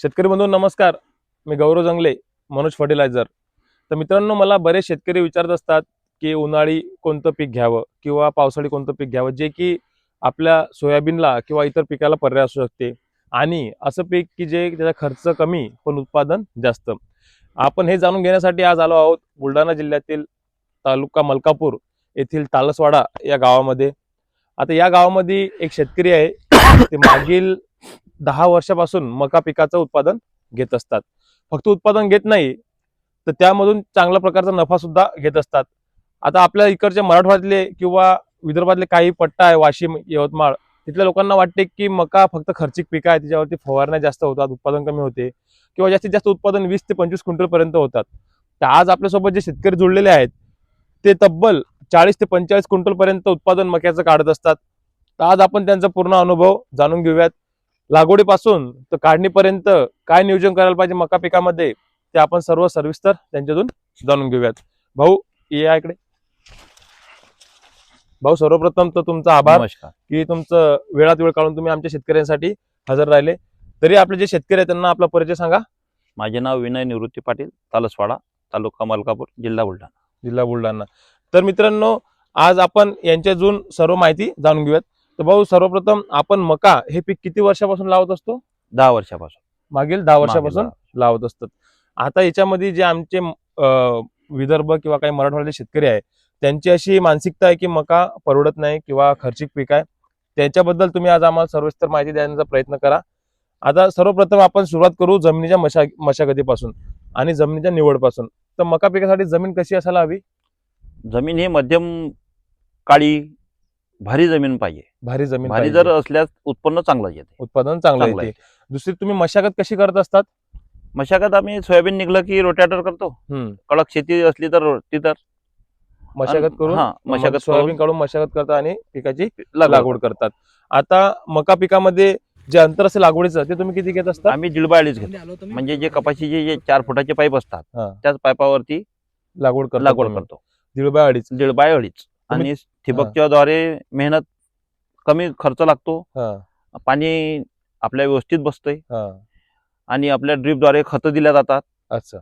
शेतकरी बंधू नमस्कार. मी गौरव जंगले मनोज फर्टिलायझर. तर मित्रांनो मला बरेच शेतकरी विचारत असतात की उन्हाळी कोणतं पीक घ्यावं किंवा पावसाळी कोणतं पीक घ्यावं जे की आपल्या सोयाबीनला किंवा इतर पिकाला पर्याय असू शकते. आणि असं पीक की जे त्याचा खर्च कमी पण उत्पादन जास्त. आपण हे जाणून घेण्यासाठी आज आलो आहोत बुलढाणा जिल्ह्यातील तालुका मलकापूर येथील तालसवाडा या गावामध्ये. आता या गावामध्ये एक शेतकरी आहे. ते मागील दहा वर्षापासून मका पिकाचं उत्पादन घेत असतात. फक्त उत्पादन घेत नाही तर त्यामधून चांगल्या प्रकारचा नफा सुद्धा घेत असतात. आता आपल्या इकडचे मराठवाड्यातले किंवा विदर्भातले काही पट्टा आहे वाशिम यवतमाळ तिथल्या लोकांना वाटते की मका फक्त खर्चिक पीक आहे त्याच्यावरती फवारण्या जास्त होतात उत्पादन कमी होते किंवा जास्तीत जास्त उत्पादन वीस ते पंचवीस क्विंटल पर्यंत होतात. तर आज आपल्यासोबत जे शेतकरी जुळलेले आहेत ते तब्बल चाळीस ते पंचेचाळीस क्विंटल पर्यंत उत्पादन मक्याचं काढत असतात. तर आज आपण त्यांचा पूर्ण अनुभव जाणून घेऊयात. लागवडीपासून तर काढणीपर्यंत काय नियोजन करायला पाहिजे मका पिकामध्ये ते आपण सर्व सविस्तर त्यांच्यातून जाणून घेऊयात. भाऊ या इकडे. भाऊ सर्वप्रथम तर तुमचा आभार की तुमचं वेळात वेळ काढून तुम्ही आमच्या शेतकऱ्यांसाठी हजर राहिले. तरी आपले जे शेतकरी आहेत त्यांना आपला परिचय सांगा. माझे नाव विनय निवृत्ती पाटील तालसवाडा तालुका मलकापूर जिल्हा बुलढाणा. जिल्हा बुलढाणा. तर मित्रांनो आज आपण यांच्याजून सर्व माहिती जाणून घेऊयात. तर भाऊ सर्वप्रथम आपण मका हे पीक किती वर्षापासून लावत असतो? दहा वर्षापासून. मागील दहा वर्षापासून लावत असतात. आता याच्यामध्ये जे आमचे विदर्भ किंवा काही मराठवाड्यातले शेतकरी आहे त्यांची अशी मानसिकता आहे की मका परवडत नाही किंवा खर्चिक पीक आहे. त्याच्याबद्दल तुम्ही आज आम्हाला सर्वस्तर माहिती देण्याचा प्रयत्न करा. आता सर्वप्रथम आपण सुरुवात करू जमिनीच्या मशा मशागतीपासून आणि जमिनीच्या निवडपासून. तर मका पिकासाठी जमीन कशी असायला हवी? जमीन ही मध्यम काळी भारी जमीन पाहिजे. भारी जमीन भारी पाहिजे. जर असल्यास उत्पन्न चांगलं येते. उत्पादन चांगलं चांगलं येते. दुसरी तुम्ही मशागत कशी करत असतात? मशागत आम्ही सोयाबीन निघलं की रोटॅटर करतो. हम्म. कडक शेती असली तर ती तर. मशागत करून हा मशागत सोयाबीन काढून मशागत करतात आणि पिकाची लागवड लागवड करतात. आता मका पिकामध्ये जे अंतर असेल लागवडीचं ते तुम्ही किती घेत असता आम्ही दिडबाळीच घेतो. म्हणजे जे कपाशीचे जे चार फुटाचे पाईप असतात हा. त्याच पाईपावरती लागवड करता लागवड तुम्ही. करतो. दीड बाय अडीच दीड बाय अडीच आणि ठिबकच्या द्वारे मेहनत कमी खर्च लागतो. पाणी आपल्या व्यवस्थित बसतंय. आणि आपल्या ड्रीपद्वारे खतं दिल्या जातात. अच्छा.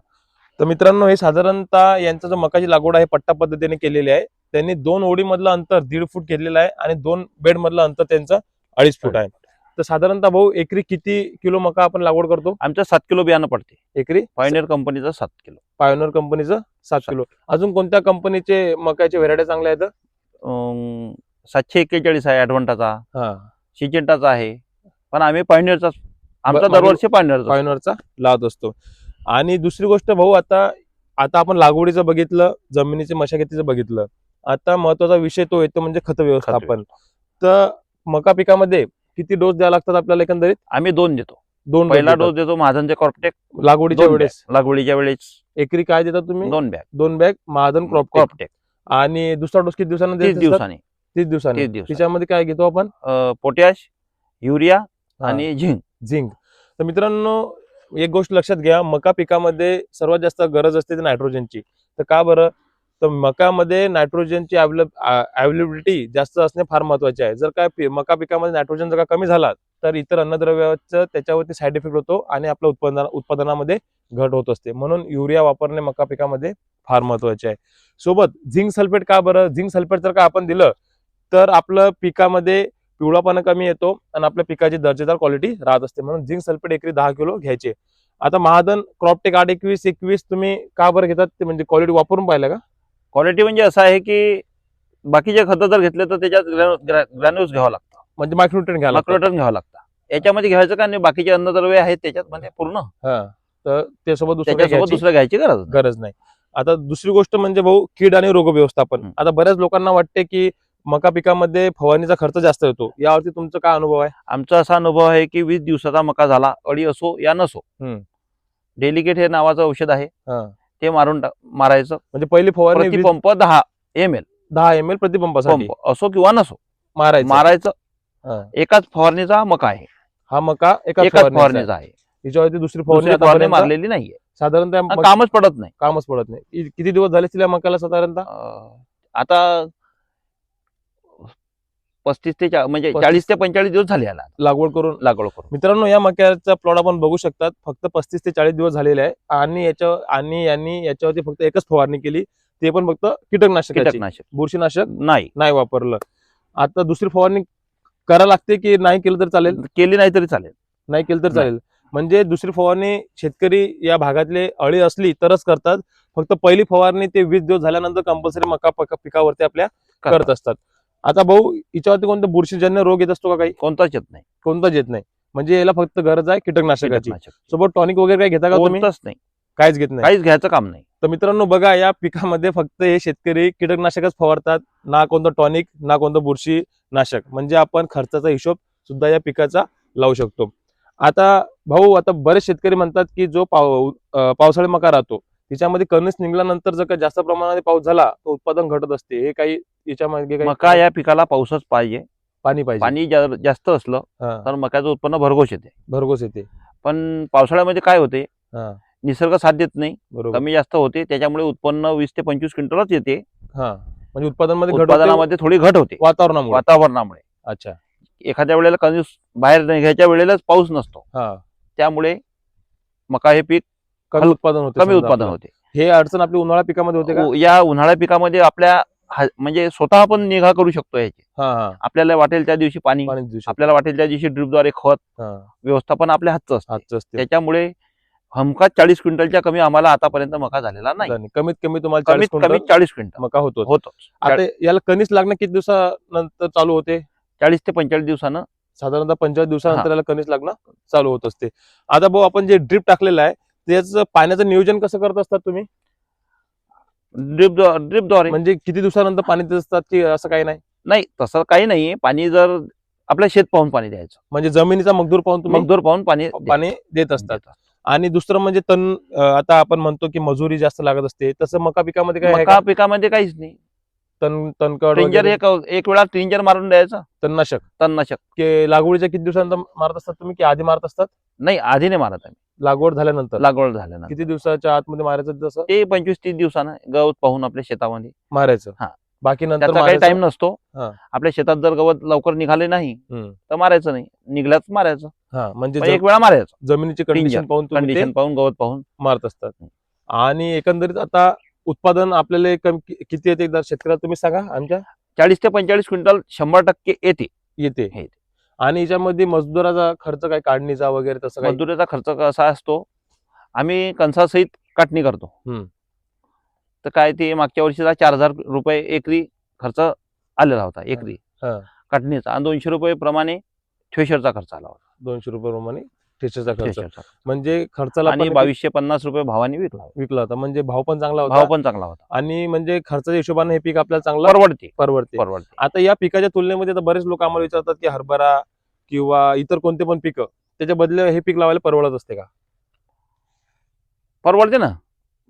तर मित्रांनो हे साधारणतः यांचा जो मकाची लागवड आहे पट्टा पद्धतीने केलेली आहे त्यांनी दोन ओढी मधलं अंतर दीड फूट घेतलेलं आहे आणि दोन बेड मधलं अंतर त्यांचं अडीच फूट आहे. तर साधारणतः भाऊ एकरी किती किलो मका आपण लागवड करतो? आमचं सात किलो बियाणं पडते. एकरी? पायनियर कंपनीचं सात किलो. पायोनर कंपनीचं सात. किलो. अजून कोणत्या कंपनीचे मकाचे व्हेरायटी चांगल्या आहेत? सातशे एक्केचाळीस आहे ॲडव्हान्टाचा. हा. सिजेंटाचा आहे. पण आम्ही पायनियरचा आमचा दरवर्षी पायनियरचा पायोनरचा. लावत असतो. आणि दुसरी गोष्ट भाऊ आता आता आपण लागवडीचं बघितलं जमिनीच्या मशागतीचं बघितलं. आता महत्त्वाचा विषय तो येतो म्हणजे खत व्यवस्थापन. तर मका पिकामध्ये किती डोस द्यावे लागतात आपल्याला एकंदरीत? आम्ही दोन देतो. दोन पहिला देतात. डोस देतो महाजनचे कॉर्पटेक. लागवडीच्या दोन वेळेस. लागवडीच्या वेळेस. एकरी काय देतात तुम्ही? दोन बॅग. दोन बॅग महाजन क्रॉप कॉर्पटेक. आणि दुसरा डोस किती दिवसांना तीस? दिवसांनी. तीस दिवसांनी. तीस काय घेतो आपण? Potash urea. आणि झिंक. झिंक. तर मित्रांनो एक गोष्ट लक्षात घ्या मका पिकामध्ये सर्वात जास्त गरज असते ती नायट्रोजनची. तर का बरं? तर मकामध्ये नायट्रोजनची अवेलेबिलिटी जास्त असणे फार महत्त्वाचे आहे. जर काय पि- मका पिकामध्ये नायट्रोजन जर का कमी झाला तर इतर अन्नद्रव्याचं त्याच्यावरती साईड इफेक्ट होतो आणि आपल्या उत्पादना उत्पादनामध्ये घट होत असते. म्हणून युरिया वापरणे मका पिकामध्ये फार महत्त्वाचे आहे. सोबत झिंक सल्फेट का बरं? झिंक सल्फेट जर का आपण दिलं तर आपलं पिकामध्ये पिवळापणा कमी येतो आणि आपल्या पिकाची दर्जेदार क्वालिटी राहत असते. म्हणून झिंक सल्फेट एकरी दहा किलो घ्यायचे. आता महादन क्रॉपटेक आठ एकवीस एकवीस तुम्ही का बरं घेतात? ते म्हणजे क्वालिटी वापरून पाहिलं का? क्वालिटी म्हणजे असं आहे की बाकीचे खतं जर घेतले तर त्याच्यात ग्रॅन्युल्स घ्यावं लागतं. म्हणजे घ्यायला लागतात. मायक्रोटन घ्यावं लागतं. याच्यामध्ये घ्यायचं का नाही? बाकीचे अन्नद्रव्य आहेत त्याच्यात म्हणजे पूर्ण. हा. तर त्यासोबत दुसरं काही त्याच्यासोबत घ्यायची दुसरं घ्यायची गरज नाही. गरज नाही. आता दुसरी गोष्ट म्हणजे भाऊ कीड आणि रोग व्यवस्थापन. आता बऱ्याच लोकांना वाटते की मका पिकामध्ये फवारणीचा खर्च जास्त येतो. यावरती तुमचा काय अनुभव आहे? आमचा असा अनुभव आहे की वीस दिवसाचा मका झाला अडी असो या नसो. हम्म. डेलिकेट हे नावाचं औषध आहे. हा. ते मारून टाक- मारायचं. म्हणजे पहिली फवारणी वीस- प्रतिपंप दहा एम एल दहा एम एल प्रतिपंपासाठी. पंप असो किंवा नसो. मारायचं. मारायचं. हा. एकाच फवारणीचा मका आहे. हा मका एका एकाच फवारणीचा आहे. त्याच्यावरती दुसरी फवारणी दुसरी फवारणी आतापर्यंत मारलेली नाहीये. साधारणतः आणि मक- कामच पडत नाही. कामच पडत नाही. इ- किती दिवस झाले या मकाला साधारणतः? अं, आता पस्तीस ते चा- म्हणजे पस्तीस चाळीस ते ते- पंचेचाळीस दिवस झाले याला लागवड करून? लागवड करून. मित्रांनो या मक्याचा प्लॉट आपण बघू शकतात. फक्त पस्तीस ते चाळीस दिवस झालेले आहे. आणि याच्या आणि यांनी याच्यावरती फक्त एकच फवारणी केली. ते पण फक्त कीटकनाशकाची. कीटकनाशक. बुरशीनाशक? नाही. नाही वापरलं. आता दुसरी फवारणी करा लागते की नाही केलं तर चालेल? केली नाही तरी चालेल. नाही केलं तर नाही. चालेल. म्हणजे दुसरी फवारणी शेतकरी या भागातले अळी असली तरच करतात. फक्त पहिली फवारणी ते वीस दिवस झाल्यानंतर कंपल्सरी मका पका- पिकावरती आपल्या करत. असतात. आता भाऊ हिच्यावरती कोणतं बुरशीजन्य रोग येत असतो का काही? कोणताच येत नाही. कोणताच येत नाही. म्हणजे याला फक्त गरज आहे कीटकनाशकाची. कीटकनाशक. सोबत टॉनिक वगैरे काय घेता का कोणतंच नाही. काहीच घेत नाही. काहीच घ्यायचं काम नाही. तर मित्रांनो बघा या पिकामध्ये फक्त हे शेतकरी कीटकनाशकच फवारतात. ना कोणतं टॉनिक ना कोणतं बुरशी नाशक म्हणजे आपण खर्चाचा हिशोब सुद्धा या पिकाचा लावू शकतो. आता भाऊ आता बरेच शेतकरी म्हणतात की जो पाव पावसाळी मका राहतो तिच्यामध्ये कणीस निघाल्यानंतर जर का जास्त प्रमाणात पाऊस झाला तर उत्पादन घटत असते. हे काही याच्यामध्ये काही मका या पिकाला पाऊसच पाहिजे. पाणी पाहिजे. पाणी जास्त असलं तर मक्याचं उत्पन्न भरघोष येते. भरघोस येते. पण पावसाळ्यामध्ये काय होते? निसर्ग साथ देत नाही. बरोबर. कमी जास्त होते. त्याच्यामुळे उत्पन्न वीस ते पंचवीस क्विंटलच येते. हा. म्हणजे उत्पादनमध्ये घट होते. उत्पादनामध्ये थोडी घट होते. वातावरणामुळे. वातावरणामुळे. अच्छा. एखाद्या वेळेला कणीस बाहेर निघायच्या वेळेलाच पाऊस नसतो. हा. त्यामुळे मका हे पीक कमी उत्पादन होते कमी उत्पादन. होते. हे अडचण आपली उन्हाळा पिकामध्ये होते का? या उन्हाळ्या पिकामध्ये आपल्या म्हणजे स्वतः पण निगा करू शकतो याची. आपल्याला वाटेल त्या दिवशी पाणी. आपल्याला वाटेल त्या दिवशी ड्रिपद्वारे खत व्यवस्थापन आपल्या हातचं असतं. त्याच्यामुळे हमखास चाळीस क्विंटलच्या कमी आम्हाला आतापर्यंत मका झालेला नाही. कमीत कमी तुम्हाला चाळीस कमीत कमी क्विंटल चाळीस क्विंटल. मका होतो होतो आता याला कणीस लागणं किती दिवसानंतर चालू होते? चाळीस ते पंचेचाळीस दिवसानं साधारणतः पंचेचाळीस दिवसानंतर. याला कणीस लागणं चालू होत असते. आता भाऊ आपण जे ड्रिप टाकलेलं आहे त्याचं पाण्याचं नियोजन कसं करत असतात तुम्ही? ड्रिप ड्रिपद्वारे म्हणजे किती दिवसानंतर पाणी देत असतात की असं काही नाही? नाही तसं काही नाही पाणी जर आपल्या शेत पाहून पाणी द्यायचं. म्हणजे जमिनीचा मगदूर पाहून मगदूर पाहून पाणी पाणी देत असतात. आणि दुसरं म्हणजे तण आता आपण म्हणतो की मजुरी जास्त लागत असते. तसं मका पिकामध्ये काय मका? पिकामध्ये काहीच नाही. तण तणकड ट्रिंजर वगैरे, एक एक वेळा ट्रिंजर मारून द्यायचं. तणनाशक तणनाशक की लागवडीच्या किती दिवसानंतर मारत असतात तुम्ही? की आधी मारत असतात? नाही आधी नाही मारत आम्ही. लागवड झाल्यानंतर. लागवड झाल्यानंतर. किती दिवसाच्या आतमध्ये मारायचं तसं? ते पंचवीस तीस दिवसानं गवत पाहून आपल्या शेतामध्ये. मारायचं. हा. बाकी नंतर त्याचा काही मारायचं. टाइम नसतो. हा. आपल्या शेतात जर गवत लवकर निघाले नाही हम्म. तर मारायचं नाही. निघल्याच मारायचं. हा म्हणजे एक वेळा मारायचं. जमिनीची कंडिशन Danger. पाहून तुम्ही ते कंडिशन पाहून गवत पाहून. मारत असतात. आणि एकंदरीत आता उत्पादन आपल्याला कम- किती येते एकदा शेतकऱ्याला तुम्ही सांगा आमच्या? चाळीस ते पंचेचाळीस क्विंटल शंभर टक्के येते. येते. आणि याच्यामध्ये मजुराचा खर्च काय काढणीचा वगैरे तसं काही? मजुरीचा खर्च कसा असतो? आम्ही कणसासहित काटणी करतो. तर काय ते मागच्या वर्षीचा चार हजार रुपये एकरी खर्च आलेला होता एकरी. काटणीचा. आणि दोनशे रुपये प्रमाणे थ्रेशरचा खर्च आला होता. दोनशे रुपये प्रमाणे ठेच्याचा खर्च. म्हणजे खर्चाला आणि पण बावीसशे पन्नास रुपये भावाने विकला. विकला होता. म्हणजे भाव पण चांगला भाव होता पण चांगला होता. आणि म्हणजे खर्चाच्या हिशोबाने हे पीक आपल्याला चांगला परवडते. परवडते. परवडते. आता या पिकाच्या तुलनेमध्ये आता बरेच लोक आम्हाला विचारतात की हरभरा किंवा इतर कोणते पण पिकं त्याच्या बदले हे पीक लावायला परवडत असते का? परवडते ना.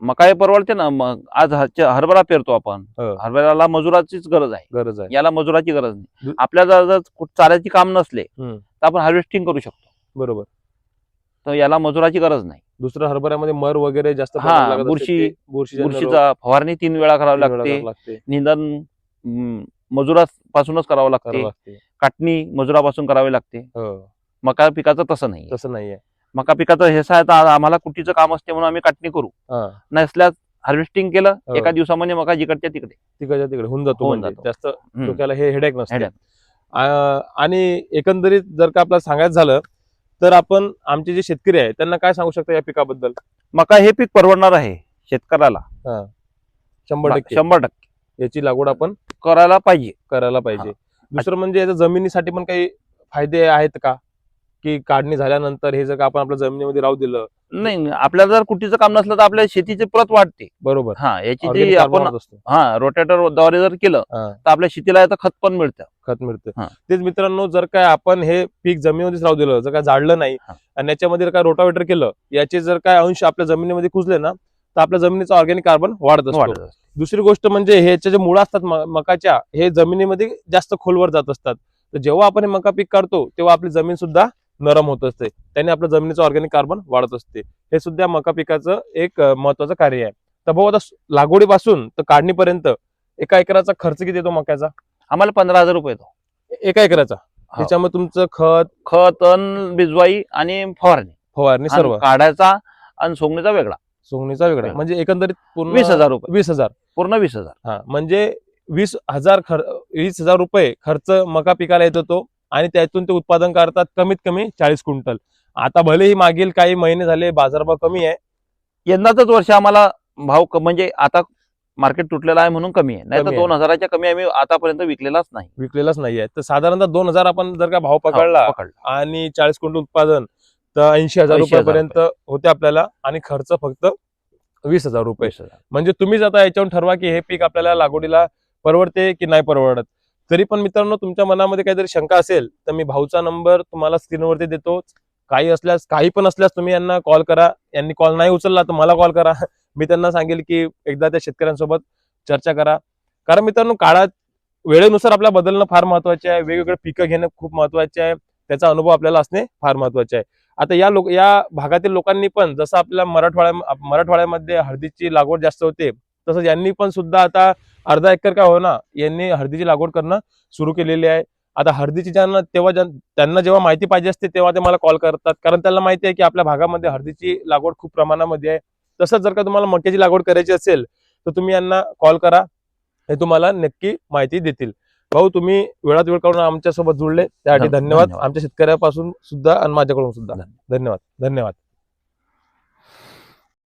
मका हे परवडते ना? मग आज हरभरा पेरतो आपण. हो. हरभऱ्याला मजुराचीच गरज आहे. गरज आहे. याला मजुराची गरज नाही. दु- आपल्याला जर कु- चाऱ्याची काम नसले हम्म. तर आपण हार्वेस्टिंग करू शकतो. बरोबर. तर याला मजुराची गरज नाही. दुसऱ्या हरभऱ्यामध्ये मर वगैरे जास्त हा. बुरशी- बुरशीचा फवारणी तीन वेळा करावी लागते. निंदन मजुरापासूनच करावं लागते. काटणी मजुरापासून करावी लागते. हो. मका पिकाचं तसं नाही तसं नाहीये. मका पिकाचं हे आम्हाला कुटीचं काम असते म्हणून आम्ही काटणी करू. नसल्यास हार्वेस्टिंग केलं हो. एका दिवसामध्ये मका जिकडच्या तिकडे. तिकडच्या तिकडे होऊन जातो होऊन म्हणजे. जातो. जास्त. डोक्याला हे हेडेक नसते. आणि एकंदरीत जर का आपल्याला सांगायचं झालं तर आपण आमचे जे शेतकरी आहे त्यांना काय सांगू शकता या पिकाबद्दल? मका हे पीक परवडणार आहे शेतकऱ्याला. शंभर टक्के. शंभर टक्के. याची लागवड आपण करायला पाहिजे. करायला पाहिजे. दुसरं म्हणजे याच्या जमिनीसाठी पण काही फायदे आहेत का? की काढणी झाल्यानंतर हे जर का आपण आपल्या जमिनीमध्ये राहू दिलं नाही आपल्याला जर कुटीचं काम नसलं तर आपल्या शेतीची प्रत वाढते बरोबर हा याची जी आपण असतो. हा रोटेटरद्वारे जर केलं हा, तर आपल्या शेतीला याचं खत पण मिळतं खत मिळतं हा. तेच मित्रांनो जर काय आपण हे पीक जमिनीमध्येच राहू दिलं जर काय झाडलं नाही हा. आणि याच्यामध्ये जर काय रोटावेटर केलं याचे जर काय अंश आपल्या जमिनीमध्ये कुजले ना तर आपल्या जमिनीचा ऑर्गॅनिक कार्बन वाढत असतो वाढत. दुसरी गोष्ट म्हणजे हे याचे जे मुळं असतात म- मकाच्या हे जमिनीमध्ये जास्त खोलवर जात असतात तर जेव्हा आपण हे मका पीक काढतो तेव्हा आपली जमीन सुद्धा नरम होत असते. त्याने आपल्या जमिनीचं ऑर्गॅनिक कार्बन वाढत असते. हे सुद्धा मका पिकाचं एक महत्वाचं कार्य आहे. तर भाऊ आता लागवडीपासून तर काढणीपर्यंत एका एकराचा खर्च किती येतो मक्याचा? आम्हाला पंधरा हजार रुपये येतो. एका एकराचा? त्याच्यामध्ये तुमचं खत? खत अन बिजवाई आणि फवारणी. फवारणी सर्व. काढायचा आणि सोंगणीचा वेगळा. सोंगणीचा वेगळा. वेगळा. म्हणजे एकंदरीत पूर्ण वीस हजार रुपये. वीस हजार. पूर्ण वीस हजार. हा म्हणजे वीस हजार खर वीस हजार रुपये खर्च मका पिकाला येत होतो. आणि त्यातून ते उत्पादन करतात कमीत कमी चाळीस क्विंटल. आता भलेही मागील काही महिने झाले बाजारभाव कमी आहे. यंदाच वर्ष आम्हाला भाव म्हणजे आता मार्केट तुटलेलं आहे म्हणून कमी आहे. नाही तर दोन हजाराच्या कमी आम्ही आतापर्यंत विकलेलाच नाही. विकलेलाच नाहीये तर साधारणतः दोन हजार आपण जर का भाव पकडला आणि चाळीस क्विंटल उत्पादन तर ऐंशी हजार 80,000 रुपयापर्यंत होते आपल्याला आणि खर्च फक्त वीस हजार रुपये. म्हणजे तुम्हीच आता याच्यावरून ठरवा की हे पीक आपल्याला लागवडीला परवडते की नाही परवडत तरी पण मित्रांनो तुमच्या मनामध्ये काहीतरी शंका असेल तर मी भाऊचा नंबर तुम्हाला स्क्रीनवरती देतो. काही असल्यास काही पण असल्यास तुम्ही यांना कॉल करा. यांनी कॉल नाही उचलला तर मला कॉल करा. मी त्यांना सांगेल की एकदा त्या शेतकऱ्यांसोबत चर्चा करा. कारण मित्रांनो काळात वेळेनुसार आपल्याला बदलणं फार महत्त्वाचे आहे. वेगवेगळे पिकं घेणं खूप महत्त्वाचे आहे. त्याचा अनुभव आपल्याला असणे फार महत्त्वाचे आहे. आता या लोक या भागातील लोकांनी पण जसं आपल्या मराठवाड्या मराठवाड्यामध्ये हळदीची लागवड जास्त होते तसंच यांनी पण सुद्धा आता अर्धा एकर का होना यांनी हळदीची लागवड करणं सुरू केलेली आहे. आता हळदीची ज्यांना तेव्हा त्यांना जेव्हा माहिती पाहिजे असते तेव्हा ते मला कॉल करतात. कारण त्यांना माहिती आहे की आपल्या भागामध्ये हळदीची लागवड खूप प्रमाणामध्ये आहे. तसंच जर का तुम्हाला मक्याची लागवड करायची असेल तर तुम्ही यांना कॉल करा. हे तुम्हाला नक्की माहिती देतील. भाऊ तुम्ही वेळात वेळ काढून आमच्यासोबत जुळले. त्यासाठी. धन्यवाद. आमच्या शेतकऱ्यापासून सुद्धा आणि माझ्याकडून सुद्धा. धन्यवाद. धन्यवाद.